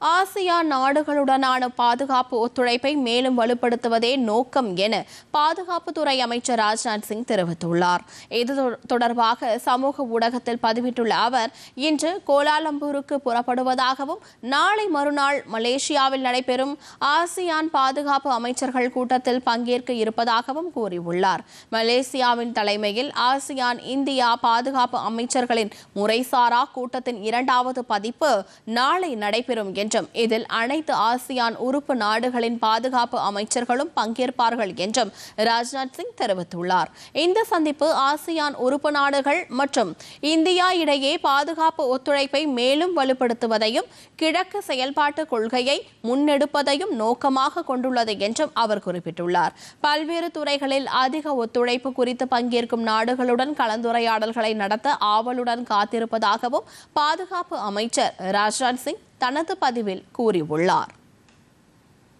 ASEAN நாடுகளுடனான பாதுகாப்பு ஒத்துழைப்பை மேலும் வலுப்படுத்துவதே நோக்கம் என பாதுகாப்புத்துறை அமைச்சர் ராஜ்நாத் சிங் தெரிவித்துள்ளார். இது தொடர்பாக சமூக ஊடகத்தில் பதிவிட்டுள்ள அவர் இன்று கோலாலம்பூருக்கு புறப்படுவதாகவும் நாளை மறுநாள் மலேசியாவில் நடைபெறும் ஆசியான் பாதுகாப்பு அமைச்சர்கள் கூட்டத்தில் பங்கேற்க இருப்பதாகவும் கூறியுள்ளார். மலேசியாவின் தலைமையில் ஆசியான் இந்தியா பாதுகாப்பு அமைச்சர்களின் முறைசாரா கூட்டத்தின் இரண்டாவது பதிப்பு நாளை நடைபெறும் என்றும் இதில் அனைத்து ஆசியான் உறுப்பு நாடுகளின் பாதுகாப்பு அமைச்சர்களும் பங்கேற்பார்கள் என்றும் ராஜ்நாத் சிங் தெரிவித்துள்ளார். இந்த சந்திப்பு ஆசியான் உறுப்பு நாடுகள் மற்றும் இந்தியா இடையே பாதுகாப்பு ஒத்துழைப்பை மேலும் வலுப்படுத்துவதையும் கிழக்கு செயல்பாட்டு கொள்கையை முன்னெடுப்பதையும் நோக்கமாக கொண்டுள்ளது என்றும் அவர் குறிப்பிட்டுள்ளார். பல்வேறு துறைகளில் அதிக ஒத்துழைப்பு குறித்து பங்கேற்கும் நாடுகளுடன் கலந்துரையாடல்களை நடத்த ஆவலுடன் காத்திருப்பதாகவும் பாதுகாப்பு அமைச்சர் ராஜ்நாத் சிங் தனது பதிவில் கூறியுள்ளார்.